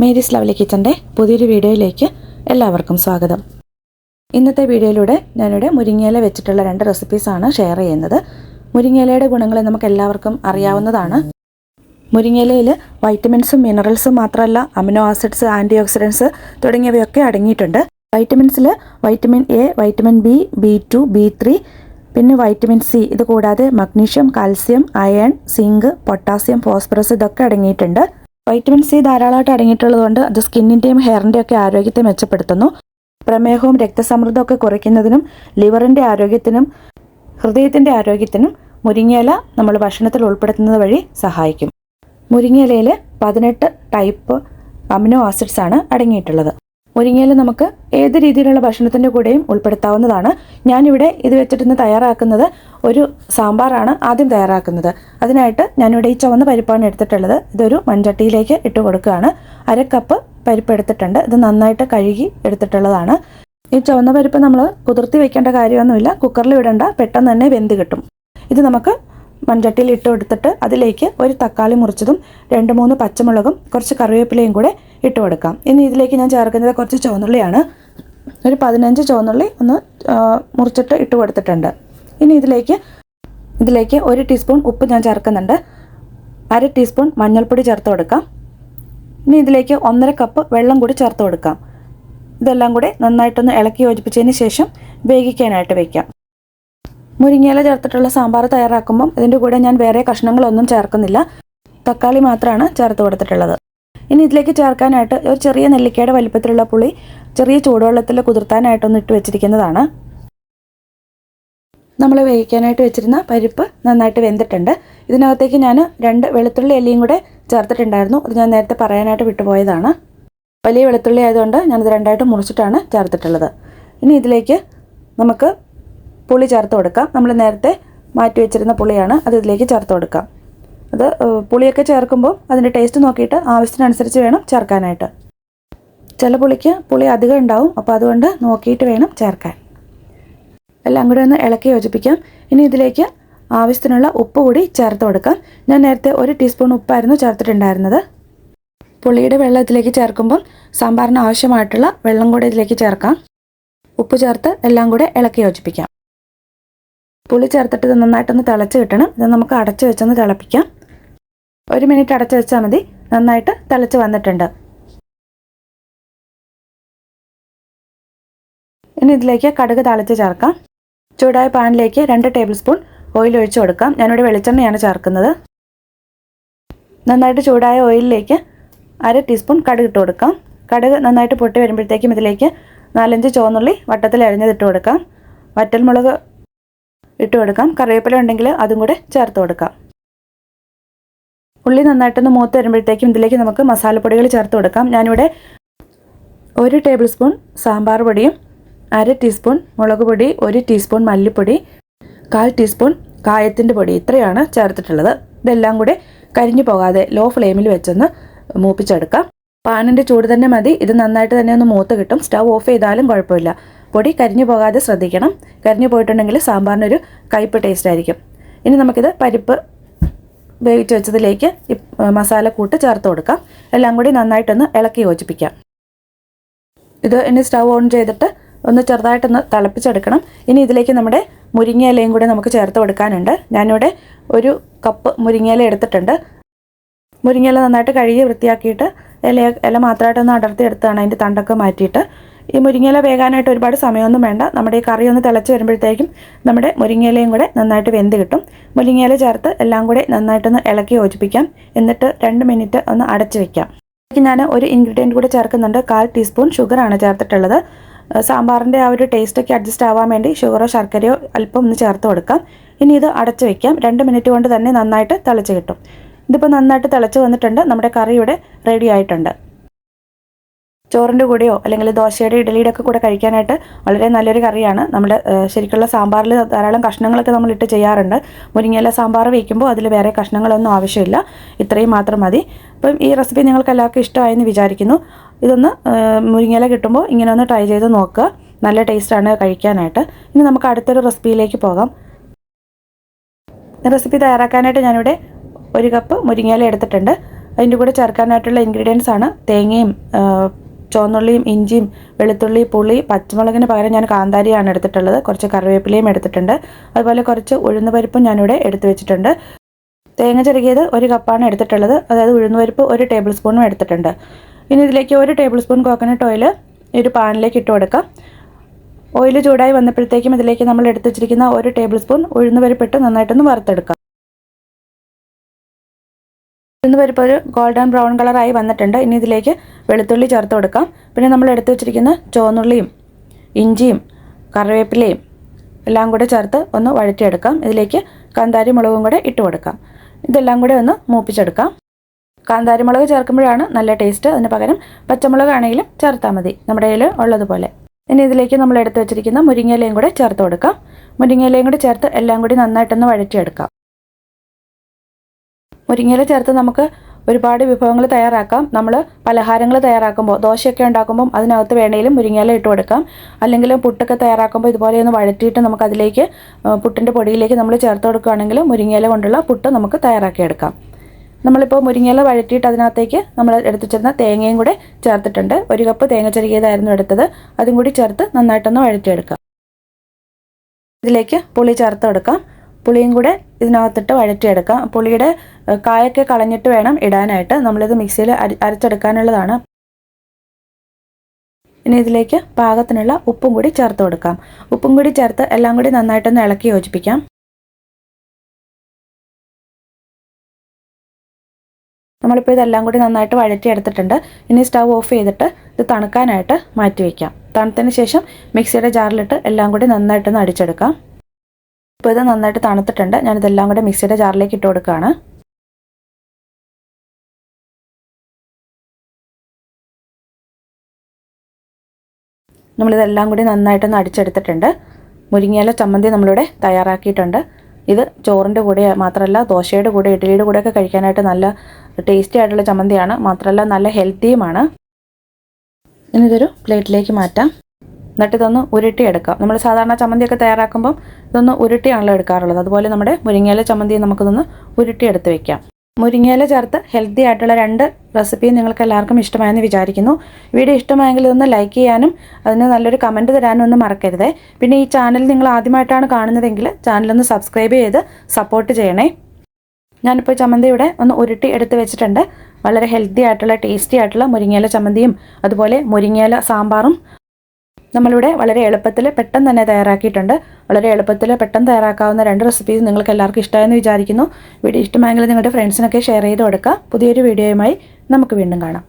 Mary's lovely കിച്ചന്റെ പുതിയൊരു വീഡിയോയിലേക്ക് എല്ലാവർക്കും സ്വാഗതം. ഇന്നത്തെ വീഡിയോയിലൂടെ ഞാനിവിടെ മുരിങ്ങയില വെച്ചിട്ടുള്ള രണ്ട് റെസിപ്പീസാണ് ഷെയർ ചെയ്യുന്നത്. മുരിങ്ങയിലയുടെ ഗുണങ്ങൾ നമുക്ക് എല്ലാവർക്കും അറിയാവുന്നതാണ്. മുരിങ്ങയിലയിൽ വൈറ്റമിൻസും മിനറൽസും മാത്രമല്ല അമിനോ ആസിഡ്സ് ആന്റി ഓക്സിഡൻസ് തുടങ്ങിയവയൊക്കെ അടങ്ങിയിട്ടുണ്ട്. വൈറ്റമിൻസിൽ vitamin A vitamin B B two B three പിന്നെ വൈറ്റമിൻ സി ഇത് കൂടാതെ magnesium calcium iron zinc potassium phosphorus ഇതൊക്കെ അടങ്ങിയിട്ടുണ്ട്. വൈറ്റമിൻ സി ധാരാളമായിട്ട് അടങ്ങിയിട്ടുള്ളതുകൊണ്ട് അത് സ്കിന്നിന്റെയും ഹെയറിന്റെയും ഒക്കെ ആരോഗ്യത്തെ മെച്ചപ്പെടുത്തുന്നു. പ്രമേഹവും രക്തസമ്മർദ്ദമൊക്കെ കുറയ്ക്കുന്നതിനും ലിവറിന്റെ ആരോഗ്യത്തിനും ഹൃദയത്തിന്റെ ആരോഗ്യത്തിനും മുരിങ്ങയില നമ്മൾ ഭക്ഷണത്തിൽ ഉൾപ്പെടുത്തുന്നത് വഴി സഹായിക്കും. മുരിങ്ങയിലയിൽ പതിനെട്ട് ടൈപ്പ് അമിനോ ആസിഡ്സ് ആണ് അടങ്ങിയിട്ടുള്ളത്. മുരിങ്ങയില നമുക്ക് ഏത് രീതിയിലുള്ള ഭക്ഷണത്തിന്റെ കൂടെയും ഉൾപ്പെടുത്താവുന്നതാണ്. ഞാനിവിടെ ഇത് വെച്ചിട്ട് തയ്യാറാക്കുന്നത് ഒരു സാമ്പാറാണ് ആദ്യം തയ്യാറാക്കുന്നത്. അതിനായിട്ട് ഞാനിവിടെ ഈ ചുവന്ന പരിപ്പാണ് എടുത്തിട്ടുള്ളത്. ഇതൊരു മൺചട്ടിയിലേക്ക് ഇട്ട് കൊടുക്കുകയാണ്. അര കപ്പ് പരിപ്പ് എടുത്തിട്ടുണ്ട്. ഇത് നന്നായിട്ട് കഴുകി എടുത്തിട്ടുള്ളതാണ്. ഈ ചുവന്ന പരിപ്പ് നമ്മൾ കുതിർത്തി വെക്കേണ്ട കാര്യമൊന്നുമില്ല. കുക്കറിൽ ഇടണ്ട. പെട്ടെന്ന് തന്നെ വെന്ത് കിട്ടും. ഇത് നമുക്ക് മൺചട്ടിയിൽ ഇട്ട് കൊടുത്തിട്ട് അതിലേക്ക് ഒരു തക്കാളി മുറിച്ചതും രണ്ട് മൂന്ന് പച്ചമുളകും കുറച്ച് കറിവേപ്പിലയും കൂടെ ഇട്ട് കൊടുക്കാം. ഇനി ഇതിലേക്ക് ഞാൻ ചേർക്കുന്നത് കുറച്ച് ചുവന്നുള്ളിയാണ്. ഒരു പതിനഞ്ച് ചുവന്നുള്ളി ഒന്ന് മുറിച്ചിട്ട് ഇട്ട് കൊടുത്തിട്ടുണ്ട്. ഇനി ഇതിലേക്ക് ഇതിലേക്ക് ഒരു ടീസ്പൂൺ ഉപ്പ് ഞാൻ ചേർക്കുന്നുണ്ട്. അര ടീസ്പൂൺ മഞ്ഞൾപ്പൊടി ചേർത്ത് കൊടുക്കാം. ഇനി ഇതിലേക്ക് ഒന്നര കപ്പ് വെള്ളം കൂടി ചേർത്ത് കൊടുക്കാം. ഇതെല്ലാം കൂടി നന്നായിട്ടൊന്ന് ഇളക്കി യോജിപ്പിച്ചതിന് ശേഷം വേവിക്കാനായിട്ട് വയ്ക്കാം മുരിങ്ങയില ചേർത്തിട്ടുള്ള സാമ്പാർ തയ്യാറാക്കുമ്പം ഇതിന്റെ കൂടെ ഞാൻ വേറെ കഷ്ണങ്ങളൊന്നും ചേർക്കുന്നില്ല. തക്കാളി മാത്രമാണ് ചേർത്ത് കൊടുത്തിട്ടുള്ളത്. ഇനി ഇതിലേക്ക് ചേർക്കാനായിട്ട് ഒരു ചെറിയ നെല്ലിക്കയുടെ വലിപ്പത്തിലുള്ള പുളി ചെറിയ ചൂടുവെള്ളത്തിൽ കുതിർത്താനായിട്ടൊന്ന് ഇട്ട് വെച്ചിരിക്കുന്നതാണ്. നമ്മൾ വേവിക്കാനായിട്ട് വെച്ചിരുന്ന പരിപ്പ് നന്നായിട്ട് വെന്തിട്ടുണ്ട്. ഇതിനകത്തേക്ക് ഞാൻ രണ്ട് വെളുത്തുള്ളി എല്ലിയും കൂടെ ചേർത്തിട്ടുണ്ടായിരുന്നു. അത് ഞാൻ നേരത്തെ പറയാനായിട്ട് വിട്ടുപോയതാണ്. വലിയ വെളുത്തുള്ളി ആയതുകൊണ്ട് ഞാനത് രണ്ടായിട്ട് മുറിച്ചിട്ടാണ് ചേർത്തിട്ടുള്ളത്. ഇനി ഇതിലേക്ക് നമുക്ക് പുളി ചേർത്ത് കൊടുക്കാം. നമ്മൾ നേരത്തെ മാറ്റി വെച്ചിരുന്ന പുളിയാണ് അത് ഇതിലേക്ക് ചേർത്ത് കൊടുക്കാം. അത് പുളിയൊക്കെ ചേർക്കുമ്പോൾ അതിന്റെ ടേസ്റ്റ് നോക്കിയിട്ട് ആവശ്യത്തിനനുസരിച്ച് വേണം ചേർക്കാനായിട്ട്. ചില പുളിക്ക് പുളി അധികം ഉണ്ടാവും അപ്പോൾ അതുകൊണ്ട് നോക്കിയിട്ട് വേണം ചേർക്കാൻ. എല്ലാം കൂടി ഒന്ന് ഇളക്കി യോജിപ്പിക്കാം. ഇനി ഇതിലേക്ക് ആവശ്യത്തിനുള്ള ഉപ്പ് കൂടി ചേർത്ത് കൊടുക്കാം. ഞാൻ നേരത്തെ ഒരു ടീസ്പൂൺ ഉപ്പായിരുന്നു ചേർത്തിട്ടുണ്ടായിരുന്നത്. പുളിയുടെ വെള്ളം ഇതിലേക്ക് ചേർക്കുമ്പം സാമ്പാറിന് ആവശ്യമായിട്ടുള്ള വെള്ളം കൂടി ഇതിലേക്ക് ചേർക്കാം. ഉപ്പ് ചേർത്ത് എല്ലാം കൂടെ ഇളക്കി യോജിപ്പിക്കാം. പുളി ചേർത്തിട്ട് ഇത് നന്നായിട്ടൊന്ന് തിളച്ച് കിട്ടണം. ഇത് നമുക്ക് അടച്ച് വെച്ചൊന്ന് തിളപ്പിക്കാം. ഒരു മിനിറ്റ് അടച്ചു വെച്ചാൽ മതി. നന്നായിട്ട് തിളച്ച് വന്നിട്ടുണ്ട്. ഇനി ഇതിലേക്ക് കടുക് താളിച്ച് ചേർക്കാം. ചൂടായ പാനിലേക്ക് രണ്ട് ടേബിൾ സ്പൂൺ ഓയിൽ ഒഴിച്ചു കൊടുക്കാം. ഞാനിവിടെ വെളിച്ചെണ്ണയാണ് ചേർക്കുന്നത്. നന്നായിട്ട് ചൂടായ ഓയിലിലേക്ക് അര ടീസ്പൂൺ കടുക് ഇട്ട് കൊടുക്കാം. കടുക് നന്നായിട്ട് പൊട്ടി വരുമ്പോഴത്തേക്കും ഇതിലേക്ക് നാലഞ്ച് ചുവന്നുള്ളി വട്ടത്തിൽ അരിഞ്ഞതിട്ട് കൊടുക്കാം. വറ്റൽമുളക് ഇട്ട് കൊടുക്കാം. കറിവേപ്പില ഉണ്ടെങ്കിൽ അതും കൂടെ ചേർത്ത് കൊടുക്കാം. ഉള്ളി നന്നായിട്ടൊന്ന് മൂത്ത് വരുമ്പോഴത്തേക്കും ഇതിലേക്ക് നമുക്ക് മസാലപ്പൊടികൾ ചേർത്ത് കൊടുക്കാം. ഞാനിവിടെ ഒരു ടേബിൾ സ്പൂൺ സാമ്പാർ പൊടിയും അര ടീസ്പൂൺ മുളക് പൊടി ഒരു ടീസ്പൂൺ മല്ലിപ്പൊടി കാൽ ടീസ്പൂൺ കായത്തിന്റെ പൊടി ഇത്രയാണ് ചേർത്തിട്ടുള്ളത്. ഇതെല്ലാം കൂടി കരിഞ്ഞു പോകാതെ ലോ ഫ്ലെയിമിൽ വെച്ചൊന്ന് മൂപ്പിച്ചെടുക്കാം. പാനിന്റെ ചൂട് തന്നെ മതി. ഇത് നന്നായിട്ട് തന്നെ ഒന്ന് മൂത്ത് കിട്ടും. സ്റ്റവ് ഓഫ് ചെയ്താലും കുഴപ്പമില്ല. പൊടി കരിഞ്ഞു പോകാതെ ശ്രദ്ധിക്കണം. കരിഞ്ഞു പോയിട്ടുണ്ടെങ്കിൽ സാമ്പാറിനൊരു കയ്പ് ടേസ്റ്റ് ആയിരിക്കും. ഇനി നമുക്കിത് പരിപ്പ് വേവിച്ച് വെച്ചതിലേക്ക് മസാല കൂട്ട് ചേർത്ത് കൊടുക്കാം. എല്ലാം കൂടി നന്നായിട്ടൊന്ന് ഇളക്കി യോജിപ്പിക്കാം. ഇത് ഇനി സ്റ്റൗ ഓൺ ചെയ്തിട്ട് ഒന്ന് ചെറുതായിട്ടൊന്ന് തിളപ്പിച്ചെടുക്കണം. ഇനി ഇതിലേക്ക് നമ്മുടെ മുരിങ്ങയിലയും കൂടി നമുക്ക് ചേർത്ത് കൊടുക്കാനുണ്ട്. ഞാനിവിടെ ഒരു കപ്പ് മുരിങ്ങയില എടുത്തിട്ടുണ്ട്. മുരിങ്ങയില നന്നായിട്ട് കഴുകി വൃത്തിയാക്കിയിട്ട് ഇല ഇല മാത്രമായിട്ടൊന്ന് അടർത്തി എടുത്താണ് അതിന്റെ തണ്ടൊക്കെ മാറ്റിയിട്ട്. ഈ മുരിങ്ങയില വേകാനായിട്ട് ഒരുപാട് സമയമൊന്നും വേണ്ട. നമ്മുടെ ഈ കറി ഒന്ന് തിളച്ച് വരുമ്പോഴത്തേക്കും നമ്മുടെ മുരിങ്ങയിലയും കൂടെ നന്നായിട്ട് വെന്ത് കിട്ടും. മുരിങ്ങയില ചേർത്ത് എല്ലാം കൂടെ നന്നായിട്ടൊന്ന് ഇളക്കി യോജിപ്പിക്കാം. എന്നിട്ട് രണ്ട് മിനിറ്റ് ഒന്ന് അടച്ച് വെക്കാം. ഞാൻ ഒരു ഇൻഗ്രീഡിയന്റ് കൂടെ ചേർക്കുന്നുണ്ട്. കാൽ ടീസ്പൂൺ ഷുഗറാണ് ചേർത്തിട്ടുള്ളത്. സാമ്പാറിന്റെ ആ ഒരു ടേസ്റ്റൊക്കെ അഡ്ജസ്റ്റ് ആവാൻ വേണ്ടി ഷുഗറോ ശർക്കരയോ അല്പം ഒന്ന് ചേർത്ത് കൊടുക്കാം. ഇനി ഇത് അടച്ച് വെക്കാം. രണ്ട് മിനിറ്റ് കൊണ്ട് തന്നെ നന്നായിട്ട് തിളച്ച് കിട്ടും. ഇതിപ്പോൾ നന്നായിട്ട് തിളച്ച് വന്നിട്ടുണ്ട്. നമ്മുടെ കറി ഇവിടെ റെഡി ആയിട്ടുണ്ട്. ചോറിന്റെ കൂടെയോ അല്ലെങ്കിൽ ദോശയുടെ ഇഡലിയുടെ ഒക്കെ കൂടെ കഴിക്കാനായിട്ട് വളരെ നല്ലൊരു കറിയാണ്. നമ്മുടെ ശരിക്കുള്ള സാമ്പാറിൽ ധാരാളം കഷ്ണങ്ങളൊക്കെ നമ്മൾ ഇട്ട് ചെയ്യാറുണ്ട്. മുരിങ്ങയില സാമ്പാർ വയ്ക്കുമ്പോൾ അതിൽ വേറെ കഷ്ണങ്ങളൊന്നും ആവശ്യമില്ല. ഇത്രയും മാത്രം മതി. അപ്പം ഈ റെസിപ്പി നിങ്ങൾക്ക് എല്ലാവർക്കും ഇഷ്ടമായെന്ന് വിചാരിക്കുന്നു. ഇതൊന്ന് മുരിങ്ങയില കിട്ടുമ്പോൾ ഇങ്ങനെ ഒന്ന് ട്രൈ ചെയ്ത് നോക്കുക. നല്ല ടേസ്റ്റാണ് കഴിക്കാനായിട്ട്. ഇനി നമുക്ക് അടുത്തൊരു റെസിപ്പിയിലേക്ക് പോകാം. റെസിപ്പി തയ്യാറാക്കാനായിട്ട് ഞാനിവിടെ ഒരു കപ്പ് മുരിങ്ങയില എടുത്തിട്ടുണ്ട്. അതിന്റെ കൂടെ ചേർക്കാനായിട്ടുള്ള ഇൻഗ്രീഡിയൻസ് ആണ് തേങ്ങയും ചുവന്നുള്ളിയും ഇഞ്ചിയും വെളുത്തുള്ളി പുളി പച്ചമുളകിന് പകരം ഞാൻ കാന്താരിയാണ് എടുത്തിട്ടുള്ളത്. കുറച്ച് കറിവേപ്പിലയും എടുത്തിട്ടുണ്ട്. അതുപോലെ കുറച്ച് ഉഴുന്ന് പരിപ്പും ഞാനിവിടെ എടുത്തു വെച്ചിട്ടുണ്ട്. തേങ്ങ ചെറുകിയത് ഒരു കപ്പാണ് എടുത്തിട്ടുള്ളത്. അതായത് ഉഴുന്നുപരിപ്പ് ഒരു ടേബിൾ സ്പൂണും എടുത്തിട്ടുണ്ട്. ഇനി ഇതിലേക്ക് ഒരു ടേബിൾ സ്പൂൺ കോക്കനട്ട് ഓയിൽ ഒരു പാനിലേക്ക് ഇട്ട് കൊടുക്കാം. ഓയിൽ ചൂടായി വന്നപ്പോഴത്തേക്കും ഇതിലേക്ക് നമ്മൾ എടുത്തു വെച്ചിരിക്കുന്ന ഒരു ടേബിൾ സ്പൂൺ ഉഴുന്ന് ഉഴുന്നുപരിപ്പിട്ട് നന്നായിട്ടൊന്ന് വറുത്തെടുക്കാം. ഉഴുന്നുപരിപ്പ് ഒരു ഗോൾഡൻ ബ്രൗൺ കളറായി വന്നിട്ടുണ്ട്. ഇനി ഇതിലേക്ക് വെളുത്തുള്ളി ചേർത്ത് കൊടുക്കാം. പിന്നെ നമ്മൾ എടുത്തു വെച്ചിരിക്കുന്ന ചുവന്നുള്ളിയും ഇഞ്ചിയും കറിവേപ്പിലയും എല്ലാം കൂടെ ചേർത്ത് ഒന്ന് വഴറ്റിയെടുക്കാം. ഇതിലേക്ക് കാന്താരി മുളകും കൂടെ ഇട്ട് കൊടുക്കാം. ഇതെല്ലാം കൂടെ ഒന്ന് മൂപ്പിച്ചെടുക്കാം. കാന്താരി മുളക് ചേർക്കുമ്പോഴാണ് നല്ല ടേസ്റ്റ്. അതിന് പകരം പച്ചമുളകാണെങ്കിലും ചേർത്താൽ മതി. നമ്മുടെ കയ്യിൽ ഉള്ളതുപോലെ. ഇനി ഇതിലേക്ക് നമ്മൾ എടുത്തു വെച്ചിരിക്കുന്ന മുരിങ്ങയിലയും കൂടെ ചേർത്ത് കൊടുക്കാം. മുരിങ്ങയിലയും കൂടെ ചേർത്ത് എല്ലാം കൂടി നന്നായിട്ടൊന്ന് വഴറ്റിയെടുക്കാം. മുരിങ്ങയില ചേർത്ത് നമുക്ക് ഒരുപാട് വിഭവങ്ങൾ തയ്യാറാക്കാം. നമ്മൾ പലഹാരങ്ങൾ തയ്യാറാക്കുമ്പോൾ ദോശയൊക്കെ ഉണ്ടാക്കുമ്പോൾ അതിനകത്ത് വേണമെങ്കിലും മുരിങ്ങയില ഇട്ട് കൊടുക്കാം. അല്ലെങ്കിൽ പുട്ടൊക്കെ തയ്യാറാക്കുമ്പോൾ ഇതുപോലെ ഒന്ന് വഴറ്റിയിട്ട് നമുക്ക് അതിലേക്ക് പുട്ടിന്റെ പൊടിയിലേക്ക് നമ്മൾ ചേർത്ത് കൊടുക്കുകയാണെങ്കിൽ മുരിങ്ങയില കൊണ്ടുള്ള പുട്ട് നമുക്ക് തയ്യാറാക്കിയെടുക്കാം നമ്മളിപ്പോൾ മുരിങ്ങയില വഴറ്റിയിട്ട് അതിനകത്തേക്ക് നമ്മൾ എടുത്തു ചേർന്ന തേങ്ങയും കൂടെ ചേർത്തിട്ടുണ്ട്. ഒരു കപ്പ് തേങ്ങ ചെറുകിയതായിരുന്നു എടുത്തത്. അതും കൂടി ചേർത്ത് നന്നായിട്ടൊന്ന് വഴറ്റിയെടുക്കാം. ഇതിലേക്ക് പുളി ചേർത്ത് കൊടുക്കാം. പുളിയും കൂടെ ഇതിനകത്തിട്ട് വഴറ്റിയെടുക്കാം. പുളിയുടെ കായൊക്കെ കളഞ്ഞിട്ട് വേണം ഇടാനായിട്ട്. നമ്മളിത് മിക്സിയിൽ അരി അരച്ചെടുക്കാനുള്ളതാണ്. ഇനി ഇതിലേക്ക് പാകത്തിനുള്ള ഉപ്പും കൂടി ചേർത്ത് കൊടുക്കാം. ഉപ്പും കൂടി ചേർത്ത് എല്ലാം കൂടി നന്നായിട്ടൊന്ന് ഇളക്കി യോജിപ്പിക്കാം. നമ്മളിപ്പോൾ ഇതെല്ലാം കൂടി നന്നായിട്ട് വഴറ്റിയെടുത്തിട്ടുണ്ട്. ഇനി സ്റ്റവ് ഓഫ് ചെയ്തിട്ട് ഇത് തണുക്കാനായിട്ട് മാറ്റി വയ്ക്കാം തണുത്തതിന് ശേഷം മിക്സിയുടെ ജാറിലിട്ട് എല്ലാം കൂടി നന്നായിട്ടൊന്ന് അടിച്ചെടുക്കാം. ഇപ്പോൾ ഇത് നന്നായിട്ട് തണുത്തിട്ടുണ്ട്. ഞാനിതെല്ലാം കൂടെ മിക്സിയുടെ ജാറിലേക്ക് ഇട്ട് കൊടുക്കുകയാണ് നമ്മളിതെല്ലാം കൂടി നന്നായിട്ടൊന്ന് അടിച്ചെടുത്തിട്ടുണ്ട്. മുരിങ്ങയില ചമ്മന്തി നമ്മളിവിടെ തയ്യാറാക്കിയിട്ടുണ്ട്. ഇത് ചോറിന്റെ കൂടെ മാത്രമല്ല ദോശയുടെ കൂടെ ഇഡ്ഡലിയുടെ കൂടെയൊക്കെ കഴിക്കാനായിട്ട് നല്ല ടേസ്റ്റി ആയിട്ടുള്ള ചമ്മന്തിയാണ്. മാത്രമല്ല നല്ല ഹെൽത്തിയുമാണ് ഇനിതൊരു പ്ലേറ്റിലേക്ക് മാറ്റാം. എന്നിട്ട് ഇതൊന്ന് ഉരുട്ടി എടുക്കാം. നമ്മൾ സാധാരണ ചമ്മന്തിയൊക്കെ തയ്യാറാക്കുമ്പം ഇതൊന്ന് ഉരുട്ടിയാണല്ലോ എടുക്കാറുള്ളത്. അതുപോലെ നമ്മുടെ മുരിങ്ങയില ചമ്മന്തി നമുക്കിതൊന്ന് ഉരുട്ടി എടുത്ത് വെക്കാം. മുരിങ്ങയില ചേർത്ത് ഹെൽത്തി ആയിട്ടുള്ള രണ്ട് റെസിപ്പിയും നിങ്ങൾക്ക് എല്ലാവർക്കും ഇഷ്ടമായെന്ന് വിചാരിക്കുന്നു. വീഡിയോ ഇഷ്ടമായെങ്കിൽ ഇതൊന്ന് ലൈക്ക് ചെയ്യാനും അതിന് നല്ലൊരു കമന്റ് തരാനും ഒന്നും മറക്കരുത്. പിന്നെ ഈ ചാനൽ നിങ്ങൾ ആദ്യമായിട്ടാണ് കാണുന്നതെങ്കിൽ ചാനലൊന്ന് സബ്സ്ക്രൈബ് ചെയ്ത് സപ്പോർട്ട് ചെയ്യണേ. ഞാനിപ്പോൾ ചമ്മന്തി ഒന്ന് ഉരുട്ടി എടുത്ത് വെച്ചിട്ടുണ്ട്. വളരെ ഹെൽത്തി ആയിട്ടുള്ള ടേസ്റ്റി ആയിട്ടുള്ള മുരിങ്ങയില ചമ്മന്തിയും അതുപോലെ മുരിങ്ങയില സാമ്പാറും നമ്മളിവിടെ വളരെ എളുപ്പത്തിൽ പെട്ടെന്ന് തന്നെ തയ്യാറാക്കിയിട്ടുണ്ട്. വളരെ എളുപ്പത്തിൽ പെട്ടെന്ന് തയ്യാറാക്കാവുന്ന രണ്ട് റെസിപ്പീസ് നിങ്ങൾക്ക് എല്ലാവർക്കും ഇഷ്ടമായെന്ന് വിചാരിക്കുന്നു. വീഡിയോ ഇഷ്ടമായെങ്കിൽ നിങ്ങളുടെ ഫ്രണ്ട്സിനൊക്കെ ഷെയർ ചെയ്ത് കൊടുക്കുക പുതിയൊരു വീഡിയോയുമായി നമുക്ക് വീണ്ടും കാണാം.